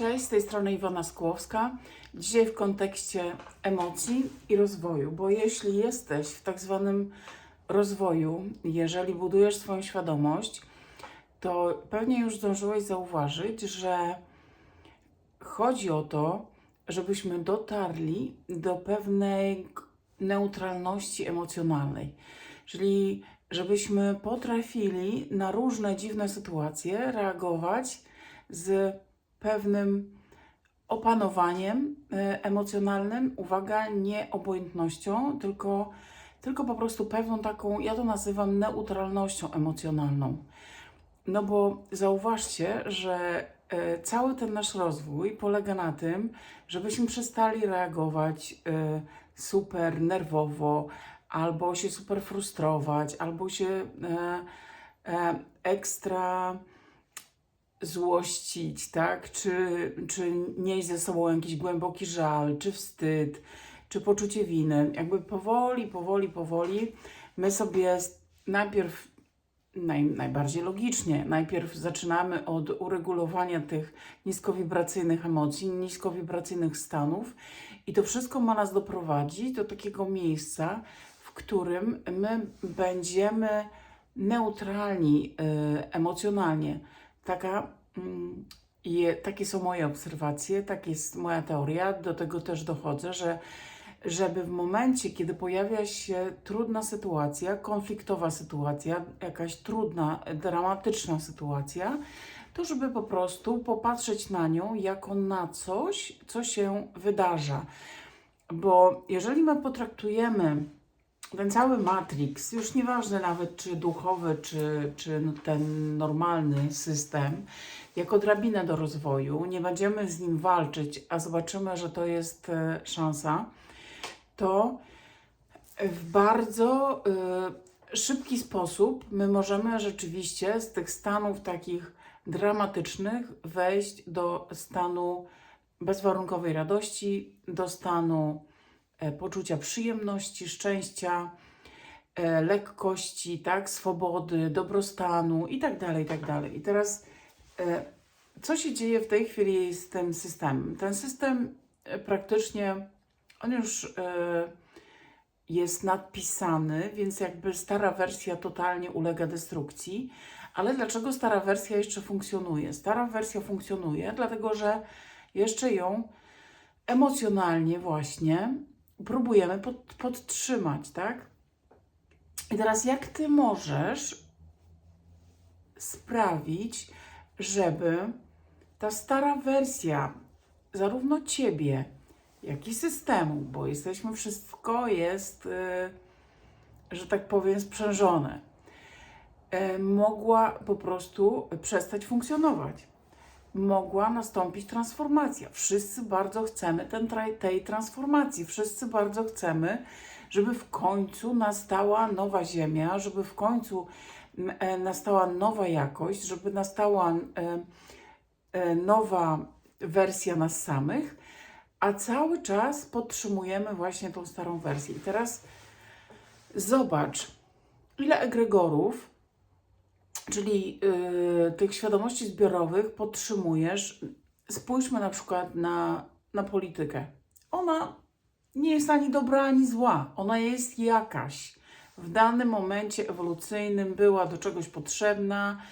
Cześć, z tej strony Iwona Skłowska. Dzisiaj w kontekście emocji i rozwoju, bo jeśli jesteś w tak zwanym rozwoju, jeżeli budujesz swoją świadomość, to pewnie już zdążyłeś zauważyć, że chodzi o to, żebyśmy dotarli do pewnej neutralności emocjonalnej, czyli żebyśmy potrafili na różne dziwne sytuacje reagować z pewnym opanowaniem e, emocjonalnym, uwaga, nie obojętnością, tylko, tylko po prostu pewną taką, ja to nazywam neutralnością emocjonalną. No bo zauważcie, że e, cały ten nasz rozwój polega na tym, żebyśmy przestali reagować e, super nerwowo, albo się super frustrować, albo się ekstra złościć, tak? Czy, czy nieść ze sobą jakiś głęboki żal, czy wstyd, czy poczucie winy. Jakby powoli, powoli, powoli my sobie najpierw naj, najbardziej logicznie. Najpierw zaczynamy od uregulowania tych niskowibracyjnych emocji, niskowibracyjnych stanów, i to wszystko ma nas doprowadzić do takiego miejsca, w którym my będziemy neutralni y, emocjonalnie. Taka, mm, je, takie są moje obserwacje, tak jest moja teoria. Do tego też dochodzę, że żeby w momencie, kiedy pojawia się trudna sytuacja, konfliktowa sytuacja, jakaś trudna, dramatyczna sytuacja, to żeby po prostu popatrzeć na nią jako na coś, co się wydarza. Bo jeżeli my potraktujemy ten cały Matrix, już nieważne nawet czy duchowy, czy, czy ten normalny system, jako drabinę do rozwoju, nie będziemy z nim walczyć, a zobaczymy, że to jest e, szansa, to w bardzo y, szybki sposób my możemy rzeczywiście z tych stanów takich dramatycznych wejść do stanu bezwarunkowej radości, do stanu poczucia przyjemności, szczęścia, e, lekkości, tak, swobody, dobrostanu i tak dalej, i tak dalej. I teraz e, co się dzieje w tej chwili z tym systemem? Ten system e, praktycznie on już e, jest nadpisany, więc jakby stara wersja totalnie ulega destrukcji. Ale dlaczego stara wersja jeszcze funkcjonuje? Stara wersja funkcjonuje, dlatego że jeszcze ją emocjonalnie właśnie próbujemy pod, podtrzymać, tak? I teraz jak ty możesz sprawić, żeby ta stara wersja zarówno ciebie, jak i systemu, bo jesteśmy, wszystko jest, y, że tak powiem, sprzężone, y, mogła po prostu przestać funkcjonować. Mogła nastąpić transformacja. Wszyscy bardzo chcemy ten, tej transformacji. Wszyscy bardzo chcemy, żeby w końcu nastała nowa ziemia, żeby w końcu e, nastała nowa jakość, żeby nastała e, e, nowa wersja nas samych, a cały czas podtrzymujemy właśnie tą starą wersję. I teraz zobacz, ile egregorów, czyli y, tych świadomości zbiorowych podtrzymujesz. Spójrzmy na przykład na, na politykę. Ona nie jest ani dobra, ani zła. Ona jest jakaś. W danym momencie ewolucyjnym była do czegoś potrzebna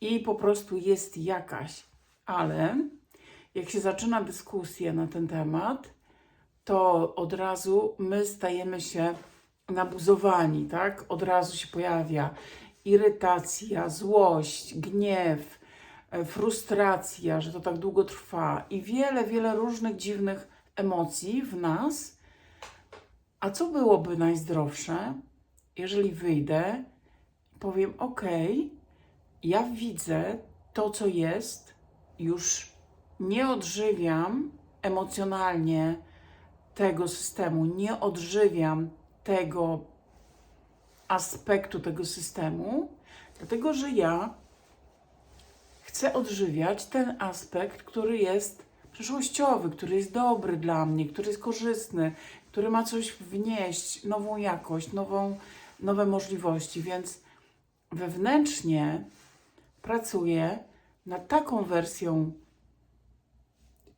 i po prostu jest jakaś. Ale jak się zaczyna dyskusja na ten temat, to od razu my stajemy się nabuzowani, tak? Od razu się pojawia irytacja, złość, gniew, e, frustracja, że to tak długo trwa i wiele, wiele różnych dziwnych emocji w nas. A co byłoby najzdrowsze, jeżeli wyjdę powiem: OK, ja widzę to, co jest, już nie odżywiam emocjonalnie tego systemu, nie odżywiam tego aspektu tego systemu, dlatego że ja chcę odżywiać ten aspekt, który jest przyszłościowy, który jest dobry dla mnie, który jest korzystny, który ma coś wnieść, nową jakość, nową, nowe możliwości, więc wewnętrznie pracuję nad taką wersją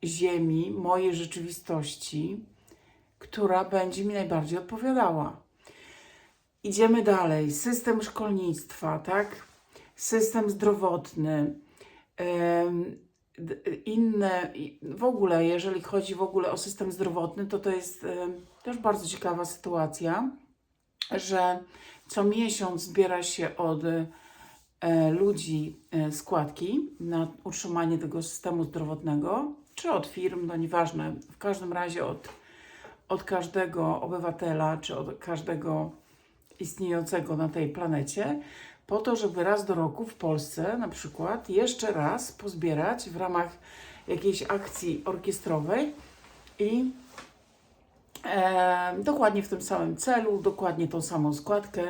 Ziemi, mojej rzeczywistości, która będzie mi najbardziej odpowiadała. Idziemy dalej. System szkolnictwa, tak? System zdrowotny, inne, w ogóle, jeżeli chodzi w ogóle o system zdrowotny, to to jest też bardzo ciekawa sytuacja, że co miesiąc zbiera się od e, ludzi e, składki na utrzymanie tego systemu zdrowotnego, czy od firm, no nieważne, w każdym razie od, od każdego obywatela, czy od każdego istniejącego na tej planecie, po to, żeby raz do roku w Polsce na przykład jeszcze raz pozbierać w ramach jakiejś akcji orkiestrowej i e, dokładnie w tym samym celu, dokładnie tą samą składkę,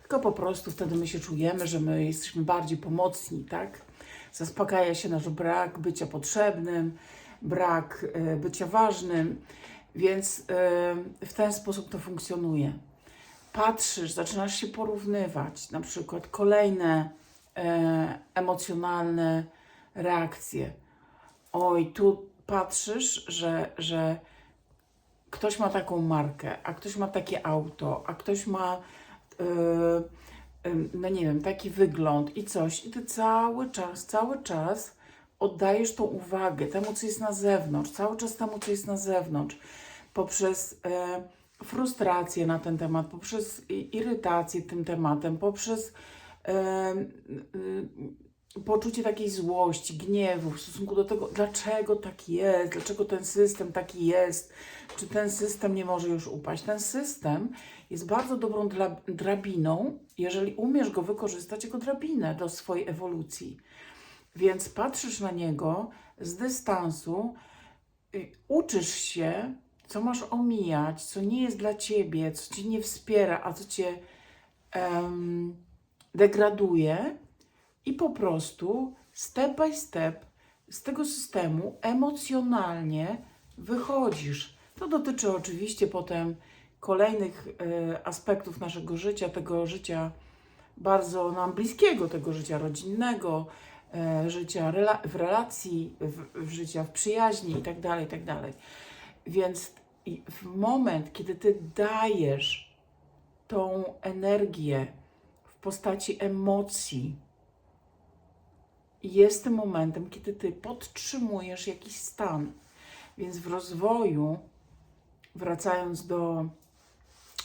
tylko po prostu wtedy my się czujemy, że my jesteśmy bardziej pomocni, tak? Zaspokaja się nasz brak bycia potrzebnym, brak e, bycia ważnym, więc e, w ten sposób to funkcjonuje. Patrzysz, zaczynasz się porównywać, na przykład kolejne e, emocjonalne reakcje. Oj, tu patrzysz, że, że ktoś ma taką markę, a ktoś ma takie auto, a ktoś ma, yy, yy, no nie wiem, taki wygląd i coś, i ty cały czas, cały czas oddajesz tą uwagę temu, co jest na zewnątrz, cały czas temu, co jest na zewnątrz, poprzez yy, frustrację na ten temat, poprzez irytację tym tematem, poprzez yy, yy, poczucie takiej złości, gniewu w stosunku do tego, dlaczego tak jest, dlaczego ten system taki jest, czy ten system nie może już upaść. Ten system jest bardzo dobrą drabiną, jeżeli umiesz go wykorzystać jako drabinę do swojej ewolucji. Więc patrzysz na niego z dystansu, y, uczysz się, co masz omijać, co nie jest dla ciebie, co cię nie wspiera, a co cię em, degraduje, i po prostu step by step z tego systemu emocjonalnie wychodzisz. To dotyczy oczywiście potem kolejnych e, aspektów naszego życia, tego życia bardzo nam bliskiego, tego życia rodzinnego, e, życia rela- w relacji, w, w życia w przyjaźni itd., itd. Więc w moment, kiedy ty dajesz tą energię w postaci emocji, jest tym momentem, kiedy ty podtrzymujesz jakiś stan. Więc w rozwoju, wracając do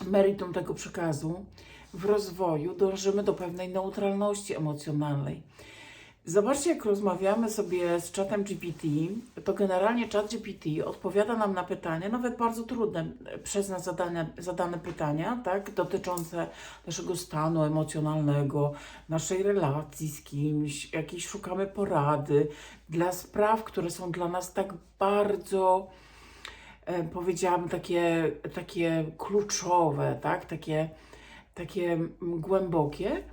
meritum tego przekazu, w rozwoju dążymy do pewnej neutralności emocjonalnej. Zobaczcie, jak rozmawiamy sobie z czatem GPT, to generalnie czat GPT odpowiada nam na pytania, nawet bardzo trudne przez nas zadane, zadane pytania, tak, dotyczące naszego stanu emocjonalnego, naszej relacji z kimś, jakiejś szukamy porady dla spraw, które są dla nas tak bardzo, e, powiedziałabym, takie, takie kluczowe, tak, takie, takie mm, głębokie,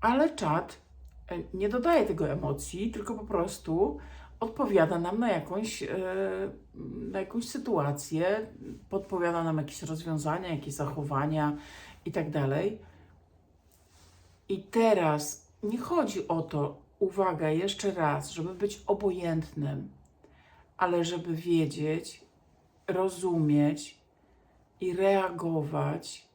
ale czat e, nie dodaje tego emocji, tylko po prostu odpowiada nam na jakąś, e, na jakąś sytuację, podpowiada nam jakieś rozwiązania, jakieś zachowania i tak. I teraz nie chodzi o to, uwaga, jeszcze raz, żeby być obojętnym, ale żeby wiedzieć, rozumieć i reagować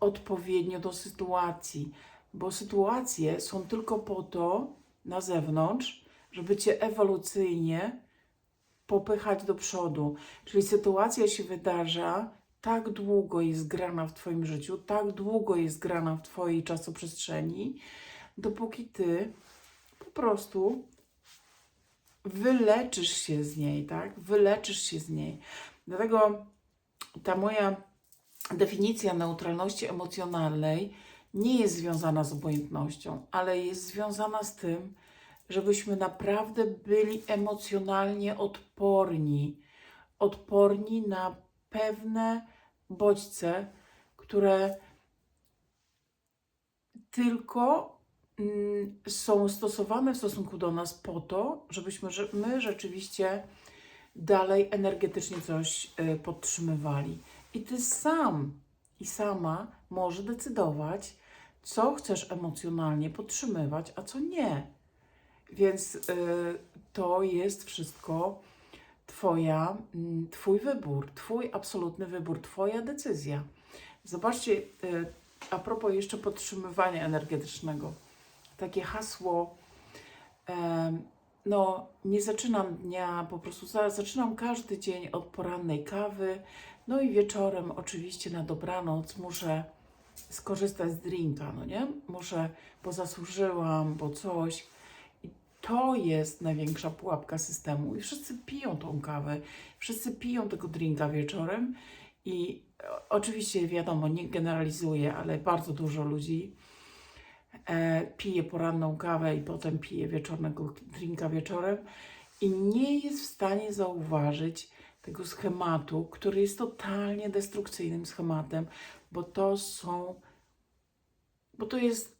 odpowiednio do sytuacji, bo sytuacje są tylko po to na zewnątrz, żeby cię ewolucyjnie popychać do przodu. Czyli sytuacja się wydarza, tak długo jest grana w Twoim życiu, tak długo jest grana w Twojej czasoprzestrzeni, dopóki Ty po prostu wyleczysz się z niej, tak? Wyleczysz się z niej. Dlatego ta moja definicja neutralności emocjonalnej nie jest związana z obojętnością, ale jest związana z tym, żebyśmy naprawdę byli emocjonalnie odporni. Odporni na pewne bodźce, które tylko mm, są stosowane w stosunku do nas po to, żebyśmy że- my rzeczywiście dalej energetycznie coś y, podtrzymywali. I ty sam i sama możesz decydować, co chcesz emocjonalnie podtrzymywać, a co nie. Więc y, to jest wszystko twoja, mm, Twój wybór, Twój absolutny wybór, Twoja decyzja. Zobaczcie, y, a propos jeszcze podtrzymywania energetycznego, takie hasło, no nie zaczynam dnia, po prostu za, zaczynam każdy dzień od porannej kawy, no i wieczorem oczywiście na dobranoc muszę skorzystać z drinka, no nie? Muszę, bo zasłużyłam, bo coś. I to jest największa pułapka systemu. I wszyscy piją tą kawę, wszyscy piją tego drinka wieczorem. I oczywiście wiadomo, nie generalizuję, ale bardzo dużo ludzi e, pije poranną kawę i potem pije wieczornego drinka wieczorem i nie jest w stanie zauważyć tego schematu, który jest totalnie destrukcyjnym schematem, bo to są, bo to jest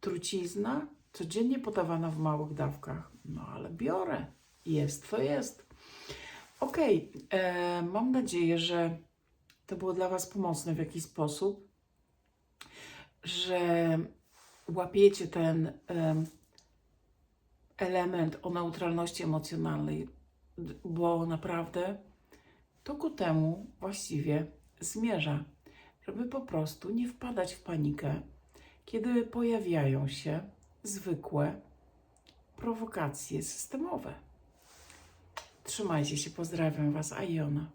trucizna codziennie podawana w małych dawkach. No ale biorę. Jest to jest. Okej, e, mam nadzieję, że to było dla Was pomocne w jakiś sposób, że łapiecie ten em, element o neutralności emocjonalnej, bo naprawdę to ku temu właściwie zmierza, żeby po prostu nie wpadać w panikę, kiedy pojawiają się zwykłe prowokacje systemowe. Trzymajcie się, pozdrawiam Was, Aiona.